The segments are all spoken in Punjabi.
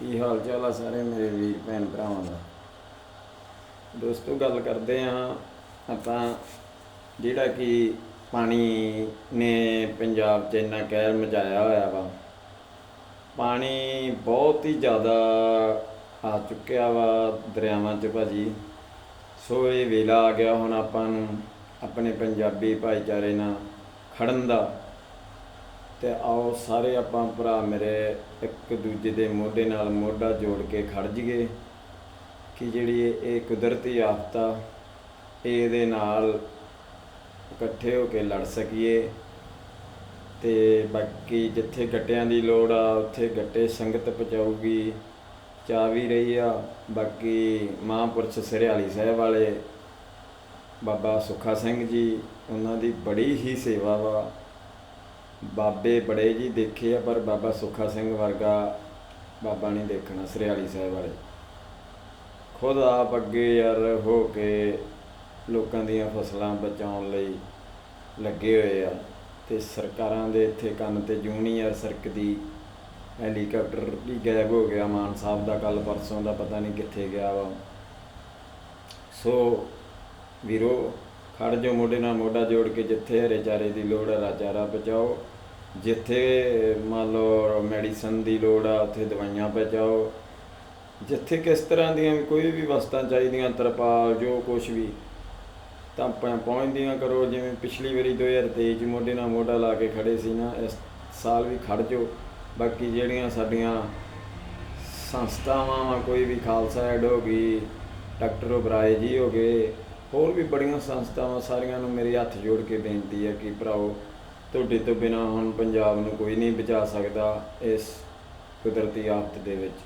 ਕੀ ਹਾਲ ਚਾਲ ਆ ਸਾਰੇ ਮੇਰੇ ਵੀਰ ਭੈਣ ਭਰਾਵਾਂ ਦਾ? ਦੋਸਤੋ, ਗੱਲ ਕਰਦੇ ਆ ਆਪਾਂ ਜਿਹੜਾ ਕਿ ਪਾਣੀ ਨੇ ਪੰਜਾਬ 'ਚ ਇੰਨਾ ਕਹਿਰ ਮਚਾਇਆ ਹੋਇਆ ਵਾ। ਪਾਣੀ ਬਹੁਤ ਹੀ ਜ਼ਿਆਦਾ ਆ ਚੁੱਕਿਆ ਵਾ ਦਰਿਆਵਾਂ 'ਚ ਭਾਜੀ। ਸੋ ਇਹ ਵੇਲਾ ਆ ਗਿਆ ਹੁਣ ਆਪਾਂ ਨੂੰ ਆਪਣੇ ਪੰਜਾਬੀ ਭਾਈਚਾਰੇ ਨਾਲ ਖੜਨ ਦਾ। ਤੇ ਆਓ ਸਾਰੇ ਆਪਾਂ ਭਰਾ ਮੇਰੇ ਇੱਕ ਦੂਜੇ ਦੇ ਮੋਢੇ ਨਾਲ ਮੋਢਾ ਜੋੜ ਕੇ ਖੜ ਜੀਏ ਕਿ ਜਿਹੜੀ ਇਹ ਇਹ ਕੁਦਰਤੀ ਆਫਤਾ ਇਹਦੇ ਨਾਲ ਇਕੱਠੇ ਹੋ ਕੇ ਲੜ ਸਕੀਏ ਤੇ ਬਾਕੀ ਜਿੱਥੇ ਗੱਟਿਆਂ ਦੀ ਲੋੜ ਆ, ਉੱਥੇ ਗੱਟੇ ਸੰਗਤ ਪਹੁੰਚਾਊਗੀ ਚਾ ਵੀ ਰਹੀ ਆ, ਬਾਕੀ ਮਹਾਂਪੁਰਸ਼ ਸਰਿਆਲੀ ਸਾਹਿਬ ਵਾਲੇ ਬਾਬਾ ਸੁੱਖਾ ਸਿੰਘ ਜੀ, ਉਹਨਾਂ ਦੀ ਬੜੀ ਹੀ ਸੇਵਾ ਵਾ। ਬਾਬੇ ਬੜੇ ਜੀ ਦੇਖੇ ਆ, ਪਰ ਬਾਬਾ ਸੁੱਖਾ ਸਿੰਘ ਵਰਗਾ ਬਾਬਾ ਨਹੀਂ ਦੇਖਣਾ, ਸਰਿਆਲੀ ਸਾਹਿਬ ਵਾਲੇ। ਖੁਦ ਆਪ ਅੱਗੇ ਯਾਰ ਹੋ ਕੇ ਲੋਕਾਂ ਦੀਆਂ ਫਸਲਾਂ ਬਚਾਉਣ ਲਈ ਲੱਗੇ ਹੋਏ ਆ ਤੇ ਸਰਕਾਰਾਂ ਦੇ ਇੱਥੇ ਕੰਨ ਤੇ ਜੂਨੀਅਰ ਸਰਕਦੀ ਹੈਲੀਕਾਪਟਰ ਵੀ ਗਾਇਬ ਹੋ ਗਿਆ, ਮਾਨ ਸਾਹਿਬ ਦਾ ਕੱਲ ਪਰਸੋਂ ਦਾ ਪਤਾ ਨਹੀਂ ਕਿੱਥੇ ਗਿਆ ਵਾ। ਸੋ ਵੀਰੋ ਖੜ ਜੋ ਮੋਢੇ ਨਾਲ ਮੋਢਾ ਜੋੜ ਕੇ ਜਿੱਥੇ ਹਰੇ ਚਾਰੇ ਦੀ ਲੋੜ ਹੈ ਚਾਰਾ ਬਚਾਓ। ਜਿੱਥੇ ਮੰਨ ਲਓ ਮੈਡੀਸਨ ਦੀ ਲੋੜ ਆ, ਉੱਥੇ ਦਵਾਈਆਂ ਪਹੁੰਚਾਓ। ਜਿੱਥੇ ਕਿਸ ਤਰ੍ਹਾਂ ਦੀਆਂ ਵੀ ਕੋਈ ਵੀ ਵਸਤਾਂ ਚਾਹੀਦੀਆਂ, ਤਰਪਾਲ, ਜੋ ਕੁਝ ਵੀ, ਤਾਂ ਪਹੁੰਚਦੀਆਂ ਕਰੋ। ਜਿਵੇਂ ਪਿਛਲੀ ਵਾਰੀ 2023 ਚ ਮੋਢੇ ਨਾਲ ਮੋਢਾ ਲਾ ਕੇ ਖੜੇ ਸੀ ਨਾ, ਇਸ ਸਾਲ ਵੀ ਖੜ ਜੋ ਬਾਕੀ ਜਿਹੜੀਆਂ ਸਾਡੀਆਂ ਸੰਸਥਾਵਾਂ ਵਾ, ਕੋਈ ਵੀ ਖਾਲਸਾ ਐਡ ਹੋ ਗਈ, ਡਾਕਟਰ ਉਬਰਾਏ ਜੀ ਹੋ ਗਏ, ਹੋਰ ਵੀ ਬੜੀਆਂ ਸੰਸਥਾਵਾਂ ਸਾਰੀਆਂ ਨੂੰ ਮੇਰੇ ਹੱਥ ਜੋੜ ਕੇ ਬੇਨਤੀ ਹੈ ਕਿ ਭਰਾਓ ਤੁਹਾਡੇ ਤੋਂ ਬਿਨਾ ਹੁਣ ਪੰਜਾਬ ਨੂੰ ਕੋਈ ਨਹੀਂ ਬਚਾ ਸਕਦਾ ਇਸ ਕੁਦਰਤੀ ਆਫਤ ਦੇ ਵਿੱਚ।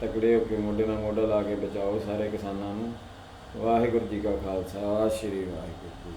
ਤਕੜੇ ਹੋ ਕੇ ਮੋਢੇ ਨਾਲ ਮੋਢਾ ਲਾ ਕੇ ਬਚਾਓ ਸਾਰੇ ਕਿਸਾਨਾਂ ਨੂੰ। ਵਾਹਿਗੁਰੂ ਜੀ ਕਾ ਖਾਲਸਾ, ਸ੍ਰੀ ਵਾਹਿਗੁਰੂ ਜੀ